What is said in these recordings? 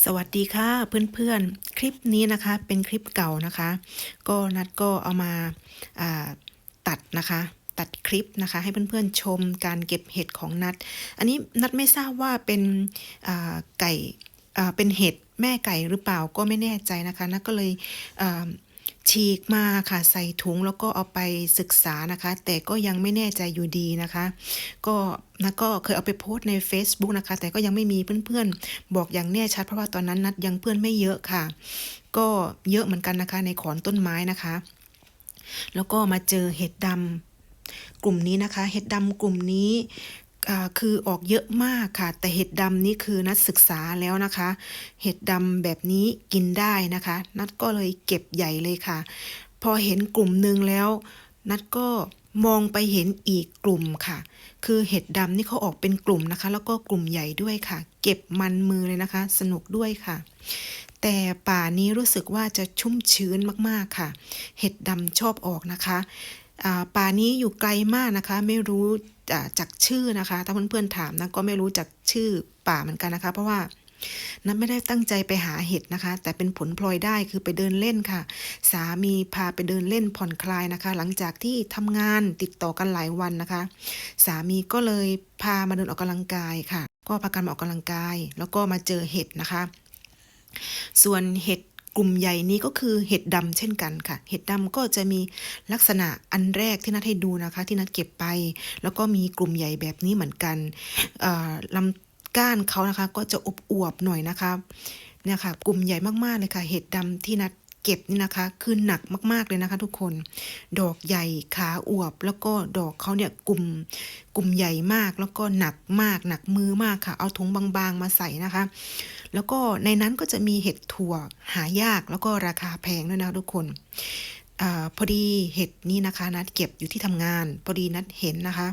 สวัสดีค่ะเพื่อนๆ คลิปนี้นะคะเป็นคลิปเก่านะคะ ก็นัดก็เอามาาตัดนะคะ ตัดคลิปนะคะ ให้เพื่อนๆชมการเก็บเห็ดของนัด อันนี้นัดไม่ทราบว่าเป็นไก่เป็นเห็ดแม่ไก่หรือเปล่าก็ไม่แน่ใจนะคะนัดก็เลย ฉีกมาค่ะใส่ถุงแล้วก็เอาไปศึกษานะคะ แต่ก็ยังไม่แน่ใจอยู่ดีนะคะ ก็นะก็เคยเอาไปโพสต์ใน Facebook นะคะ แต่ก็ยังไม่มีเพื่อนๆ บอกอย่างแน่ชัดเพราะว่าตอนนั้นนัดยังเพื่อนไม่เยอะค่ะ ก็เยอะเหมือนกันนะคะในขอนต้นไม้นะคะ แล้วก็มาเจอเห็ดดำกลุ่มนี้นะคะ เห็ดดำกลุ่มนี้ คือออกเยอะมากค่ะ แต่เห็ดดำนี่คือนัดศึกษาแล้วนะคะ เห็ดดำแบบนี้กินได้นะคะ นัดก็เลยเก็บใหญ่เลยค่ะ พอเห็นกลุ่มหนึ่งแล้ว นัดก็มองไปเห็นอีกกลุ่มค่ะ คือเห็ดดำนี่เขาออกเป็นกลุ่มนะคะ แล้วก็กลุ่มใหญ่ด้วยค่ะ เก็บมันมือเลยนะคะ สนุกด้วยค่ะ แต่ป่านี้รู้สึกว่าจะชุ่มชื้นมากๆค่ะ เห็ดดำชอบออกนะคะ ป่านี้อยู่ไกลมากนะคะ ไม่รู้จากชื่อนะคะ ถ้าเพื่อนๆถามนะก็ไม่รู้จากชื่อป่าเหมือนกันนะคะ เพราะว่านัทไม่ได้ตั้งใจไปหาเห็ดนะคะ แต่เป็นผลพลอยได้คือไปเดินเล่นค่ะ สามีพาไปเดินเล่นผ่อนคลายนะคะ หลังจากที่ทำงานติดต่อกันหลายวันนะคะ สามีก็เลยพามาเดินออกกำลังกายค่ะ ก็พากันมาออกกำลังกาย แล้วก็มาเจอเห็ดนะคะ ส่วนเห็ด กลุ่มใหญ่นี้ก็คือเห็ดดำเช่นกันค่ะ เห็ดดำก็จะมีลักษณะอันแรกที่นัดให้ดูนะคะ ที่นัดเก็บไป แล้วก็มีกลุ่มใหญ่แบบนี้เหมือนกันเอ่อลำก้านเขานะคะ ก็จะอบอวบๆหน่อยนะคะเนี่ยค่ะ กลุ่มใหญ่มากๆเลยค่ะ เห็ดดำที่นัด เก็บนี่นะคะ คือหนักมากๆเลยนะคะ ทุกคน ดอกใหญ่ขาอวบ แล้วก็ดอกเขาเนี่ยกลุ่มกลุ่มใหญ่มาก แล้วก็หนักมาก หนักมือมากค่ะ เอาถุงบางๆมาใส่นะคะ แล้วก็ในนั้นก็จะมีเห็ดถั่วหายากแล้วก็ราคาแพงด้วยนะคะทุกคนอพอดีเห็ดนี้นะคะนัดเก็บอยู่ที่ทำงาน พอดีนัดเห็นนะคะ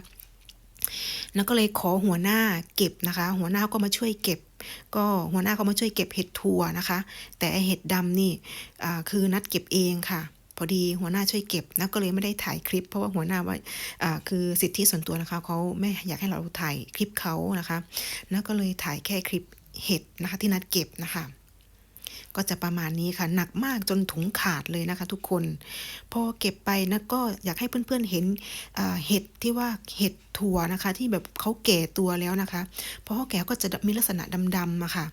นัดก็เลยขอหัวหน้าเก็บนะคะ หัวหน้าก็มาช่วยเก็บ ก็หัวหน้าเขามาช่วยเก็บเห็ดทัวนะคะ แต่เห็ดดำนี่คือนัดเก็บเองค่ะ พอดีหัวหน้าช่วยเก็บนะก็เลยไม่ได้ถ่ายคลิป เพราะว่าหัวหน้าว่าคือสิทธิส่วนตัวนะคะเขาไม่อยากให้เราถ่ายคลิปเขานะคะนัดก็เลยถ่ายแค่คลิปเห็ดนะคะที่นัดเก็บนะคะ ก็จะประมาณนี้ค่ะ หนักมากจนถุงขาดเลยนะคะ ทุกคน พอเก็บไปนะก็อยากให้เพื่อนๆเห็นเห็ดที่ว่าเห็ดถั่วนะคะ ที่แบบเขาแก่ตัวแล้วนะคะเพราะเขาแก่ก็จะมีลักษณะดำๆอะค่ะ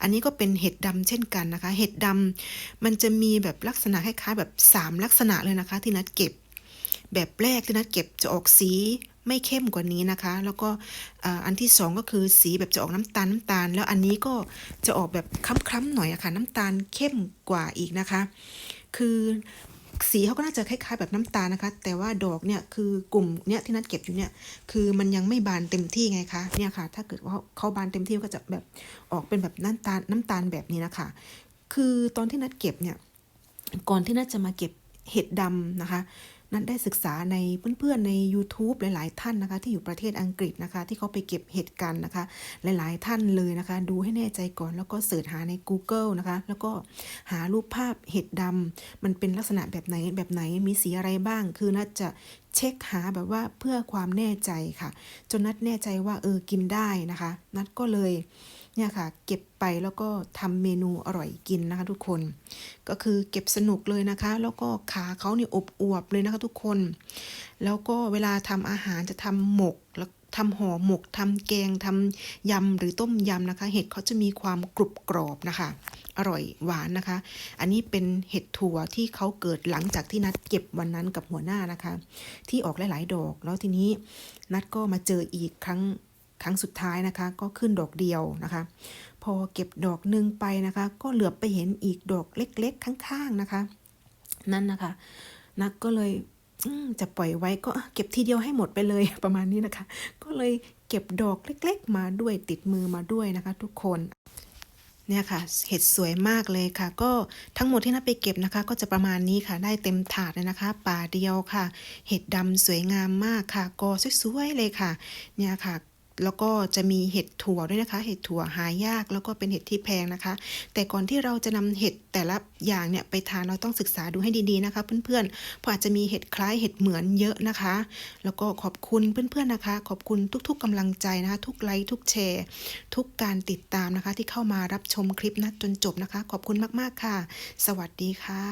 อันนี้ก็เป็นเห็ดดำเช่นกันนะคะ เห็ดดำมันจะมีแบบลักษณะคล้ายๆแบบสามลักษณะเลยนะคะ ที่นัดเก็บ แบบแรกที่นัดเก็บจะออกสี ไม่เข้มกว่านี้นะคะ แล้วก็อันที่สองก็คือสีแบบจะออกน้ำตาลน้ำตาล แล้วอันนี้ก็จะออกแบบคล้ำๆหน่อยอะค่ะน้ำตาลเข้มกว่าอีกนะคะ คือสีเขาก็น่าจะคล้ายๆแบบน้ำตาลนะคะ แต่ว่าดอกเนี่ยคือกลุ่มเนี่ยที่นัดเก็บอยู่เนี่ยคือมันยังไม่บานเต็มที่ไงคะเนี่ยค่ะ ถ้าเกิดว่าเขาบานเต็มที่ก็จะแบบออกเป็นแบบน้ำตาลน้ำตาลแบบนี้นะคะ คือตอนที่นัดเก็บเนี่ยก่อนที่นัดจะมาเก็บเห็ดดำนะคะ นัดได้ศึกษาในเพื่อนๆใน YouTube หลายๆ ท่านนะคะ ที่อยู่ประเทศอังกฤษนะคะ ที่เขาไปเก็บเห็ดกันนะคะ หลายๆ ท่านเลยนะคะ ดูให้แน่ใจก่อนแล้วก็เสิร์ชหาใน Google นะคะ แล้วก็หารูปภาพเห็ดดำมันเป็นลักษณะแบบไหนแบบไหนมีสีอะไรบ้าง คือนัดจะเช็คหาแบบว่าเพื่อความแน่ใจค่ะ จนนัดแน่ใจว่าเออกินได้นะคะ นัดก็เลย เนี่ยค่ะ เก็บไปแล้วก็ทำเมนูอร่อยกินนะคะทุกคน ก็คือเก็บสนุกเลยนะคะ แล้วก็ขาเขาเนี่ยอบอวบเลยนะคะทุกคน แล้วก็เวลาทำอาหารจะทำหมกแล้วทำห่อหมกทำแกงทำยำหรือต้มยำนะคะ เห็ดเขาจะมีความกรุบกรอบนะคะ อร่อยหวานนะคะ อันนี้เป็นเห็ดถั่วที่เขาเกิดหลังจากที่นัดเก็บวันนั้นกับหัวหน้านะคะ ที่ออกหลาย ๆ ดอก แล้วทีนี้นัดก็มาเจออีกครั้ง รั้งสุดท้ายนะคะ ก็ขึ้นดอกเดียวนะคะ พอเก็บดอกหนึ่งไปนะคะ ก็เหลือบไปเห็นอีกดอกเล็กๆ ข้างๆนะคะ นั่นนะคะนักก็เลยจะปล่อยไว้ก็เก็บทีเดียวให้หมดไปเลยประมาณนี้นะคะ ก็เลยเก็บดอกเล็กๆ มาด้วยติดมือมาด้วยนะคะ ทุกคนเนี่ยค่ะเห็ดสวยมากเลยค่ะ ก็ทั้งหมดที่นัดไปเก็บนะคะ ก็จะประมาณนี้ค่ะ ได้เต็มถาดเลยนะคะ ป่าเดียวค่ะ เห็ดดำสวยงามมากค่ะกอสวยๆเลยค่ะ เนี่ยค่ะ แล้วก็จะมีเห็ดถั่วด้วยนะคะ เห็ดถั่วหายาก แล้วก็เป็นเห็ดที่แพงนะคะ แต่ก่อนที่เราจะนำเห็ดแต่ละอย่างเนี่ยไปทานเราต้องศึกษาดูให้ดีๆนะคะ เพื่อนๆเพราะอาจจะมีเห็ดคล้ายเห็ดเหมือนเยอะนะคะ แล้วก็ขอบคุณเพื่อนๆนะคะ ขอบคุณทุก ๆกำลังใจนะคะ ทุกไลค์ทุกแชร์ ทุกการติดตามนะคะ ที่เข้ามารับชมคลิปนะจนจบนะคะ ขอบคุณมากๆค่ะ สวัสดีค่ะ